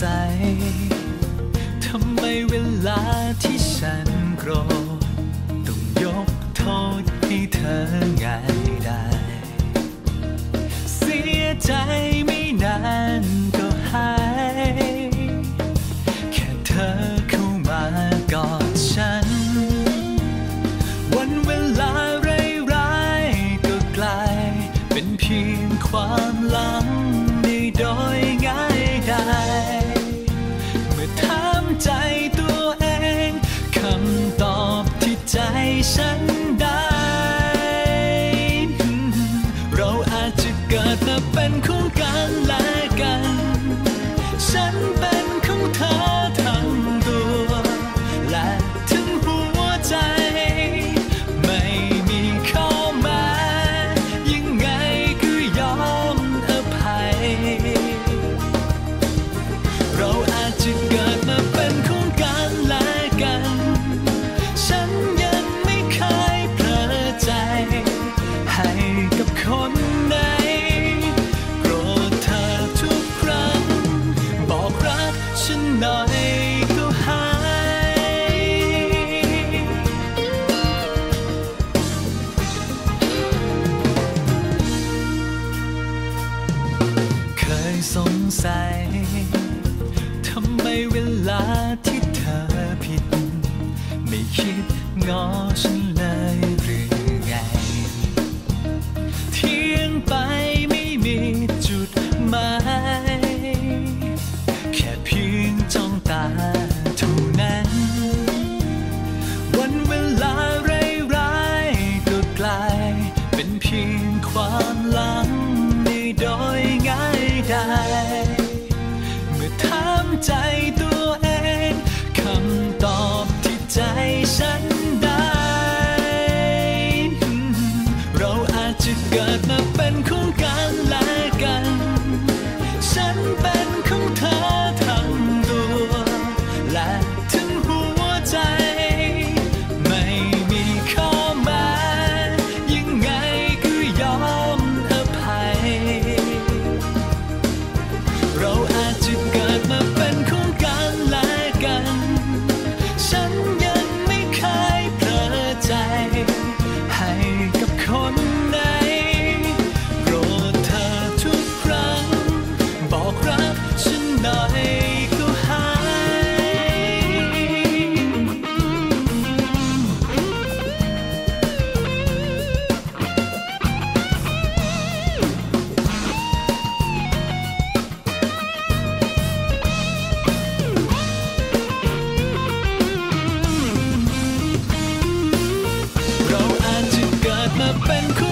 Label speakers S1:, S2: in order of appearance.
S1: สัยทำไมเวลาที่ฉันโกรธต้องยกโทษให้เธอง่ายได้ เสียใจไม่นานก็หาย แค่เธอเข้ามากอดฉัน วันเวลาไร้ไร้ก็กลายเป็นเพียงความลา 在จฉั งสทำไมเวลาที่เธอผิด ไม่คิดงอฉัน 本可